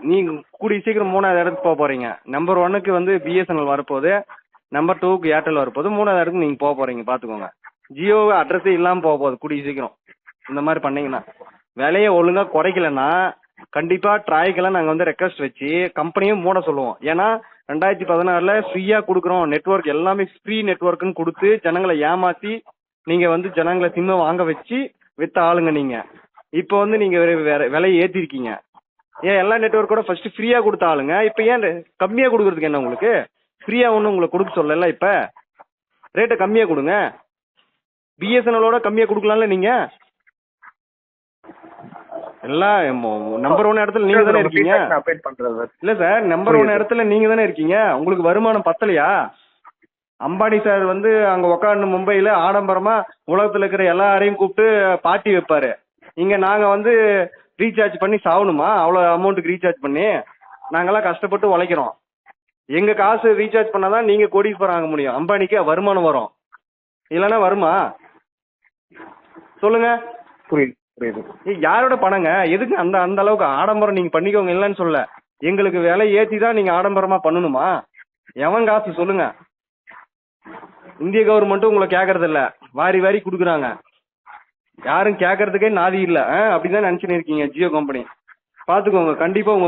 நீங்க கூடிய சீக்கிரம் மூணாவது இடத்துக்கு போக போறீங்க. நம்பர் ஒன்னுக்கு வந்து பிஎஸ்என்எல் வரப்போகுது. நம்பர் டூக்கு ஏர்டெல் வரப்போகுது. மூணாவது இடத்துக்கு நீங்க போக போறீங்க பாத்துக்கோங்க. ஜியோ அட்ரஸே இல்லாம போக போகுது கூடிய சீக்கிரம். இந்த மாதிரி பண்ணீங்கன்னா. விலையை ஒழுங்கா குறைக்கலன்னா கண்டிப்பா ட்ராய்க்கெல்லாம் நாங்க வந்து ரெக்வஸ்ட் வச்சு கம்பெனியும் மூட சொல்லுவோம். ஏன்னா ரெண்டாயிரத்தி பதினாறுல ஃப்ரீயா கொடுக்குறோம். நெட்வொர்க் எல்லாமே ஃப்ரீ நெட்வொர்க்குன்னு கொடுத்து ஜனங்களை ஏமாத்தி நீங்க வந்து ஜனங்களை சிம்மை வாங்க வச்சு வித்த ஆளுங்க நீங்க. இப்போ வந்து நீங்க விலையை ஏத்திருக்கீங்க. ஏன் எல்லா நெட்வொர்க்கோட ஃபர்ஸ்ட் ஃப்ரீயா கொடுத்த ஆளுங்க? இப்போ ஏன் கம்மியா கொடுக்கறதுக்கு என்ன உங்களுக்கு? ஃப்ரீயா ஒன்றும் உங்களுக்கு கொடுக்க சொல்லல இப்ப? ரேட்டை கம்மியா கொடுங்க. பிஎஸ்என்எலோட கம்மியா கொடுக்கலாம்ல நீங்க? எல்லாம் நம்பர் ஒன் இடத்துல நீங்க தானே இருக்கீங்க? இல்ல சார் நம்பர் ஒன் இடத்துல நீங்க தானே இருக்கீங்க? உங்களுக்கு வருமானம் பத்தலையா? அம்பானி சார் வந்து அங்க உக்காந்து மும்பையில ஆடம்பரமா உலகத்துல இருக்கிற எல்லாரையும் கூப்பிட்டு பார்ட்டி வைப்பாரு. இங்க நாங்க வந்து ரீசார்ஜ் பண்ணி சாவணுமா? அவ்வளவு அமௌண்ட்டுக்கு ரீசார்ஜ் பண்ணி நாங்கெல்லாம் கஷ்டப்பட்டு உழைக்கிறோம். எங்க காசு ரீசார்ஜ் பண்ணாதான் நீங்க கோடீஸ்வரம் ஆக முடியும். அம்பானிக்கு வருமானம் வரும். இல்லைன்னா வருமா? சொல்லுங்க. புரியுது புரியுது. யாரோட பணங்க? எதுக்கு அந்த அந்த அளவுக்கு ஆடம்பரம் நீங்க பண்ணிக்கோங்க இல்லைன்னு சொல்ல எங்களுக்கு விலை ஏத்தி தான் நீங்க ஆடம்பரமா பண்ணணுமா? எவன் காசு சொல்லுங்க. இந்திய கவர்மெண்ட்டும் உங்களை கேக்குறது இல்ல வாரி வாரி குடுக்குறாங்க. யாரும் கேக்குறதுக்கே நாதி இல்ல. ஆ, அப்படிதான் நினைச்சுன்னு இருக்கீங்க ஜியோ கம்பெனி பாத்துக்கோங்க கண்டிப்பா உங்க